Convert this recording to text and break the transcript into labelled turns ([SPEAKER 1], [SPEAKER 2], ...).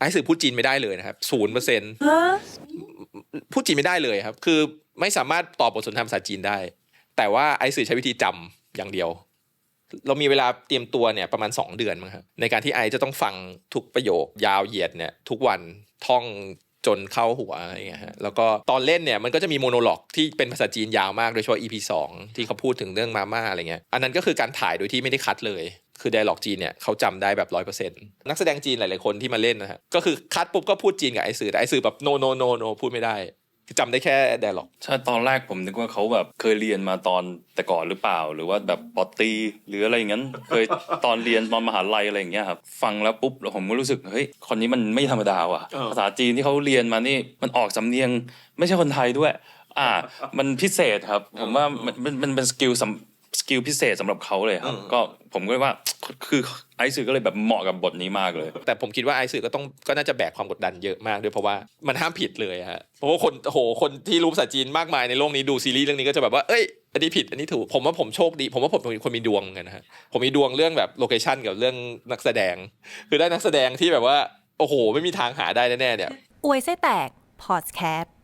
[SPEAKER 1] ไอ้สื่อพูดจีนไม่ได้เลยนะครับศูนย์เปอร์เซ็นต์
[SPEAKER 2] ฮะ
[SPEAKER 1] พูดจีนไม่ได้เลยครับ คือไม่สามารถตอบบทสนทนาภาษาจีนได้ แต่ว่าไอ้สื่อใช้วิธีจำอย่างเดียว เรามีเวลาเตรียมตัวเนี่ยประมาณ 2 เดือนมั้งครับในการที่ไอจะต้องฟังทุกประโยคยาวเหยียดเนี่ยทุกวันท่องจนเข้าหัวอะไรเงี้ยฮะแล้วก็ตอนเล่นเนี่ยมันก็จะมีโมโนล็อกที่เป็นภาษาจีนยาวมากโดยเฉพาะ EP 2 ที่เขาพูดถึงเรื่องมาม่าอะไรเงี้ยอันนั้นก็คือการถ่ายโดยที่ไม่ได้คัดเลย คือไดร็อกจีนเนี่ยเขาจำได้แบบร้อยเปอร์เซ็นต์นักแสดงจีนหลายๆคนที่มาเล่นนะฮะก็คือคัดปุ๊บก็พูดจีนกับไอสื่อแต่ไอสื่อแบบโนโนโนโนพูดไม่ได้คือจำได้แค่ไดร็อก
[SPEAKER 3] ใช่ตอนแรกผมนึกว่าเขาแบบเคยเรียนมาตอนแต่ก่อนหรือเปล่า หรือว่าแบบปอตรีหรืออะไรอย่างนั้นเคยตอนเรียนตอนมหาลัยอะไรอย่างเงี้ยครับฟังแล้วปุ๊บแล้วผมก็รู้สึกเฮ้ยคนนี้มันไม่ธรรมดาว่ะ
[SPEAKER 1] เออ
[SPEAKER 3] ภาษาจีนที่เขาเรียนมานี่มันออกสำเนียงไม่ใช่คนไทยด้วย อ่า มันพิเศษครับ ผมว่ามันมันมันเป็นสกิลสำสกิลพิเศษสำหรับเขาเลยครับ ก็ผมก็เลยว่า คือไอซ์ก็เลยแบบเหมาะกับบทนี้มากเลย
[SPEAKER 1] แต่ผมคิดว่าไอซ์ก็ต้องก็น่าจะแบกความกดดันเยอะมากด้วยเพราะว่ามันห้ามผิดเลยฮะเพราะว่าคนโอ้โหคนที่รู้ภาษาจีนมากมายในโลกนี้ดูซีรีส์เรื่องนี้ก็จะแบบว่าเอ้ยอันนี้ผิดอันนี้ถูกผมว่าผมโชคดี ผมว่าผมเป็นคนมีดวงเหมือนกันนะฮะผมมีดวงเรื่องแบบโลเคชันกับเรื่องนักแสดง คือได้นักแสดงที่แบบว่าโอ้โห ไม่มีทางหาได้แน่ๆเนี่ย
[SPEAKER 2] อวยไส้แตกพอดแคสต์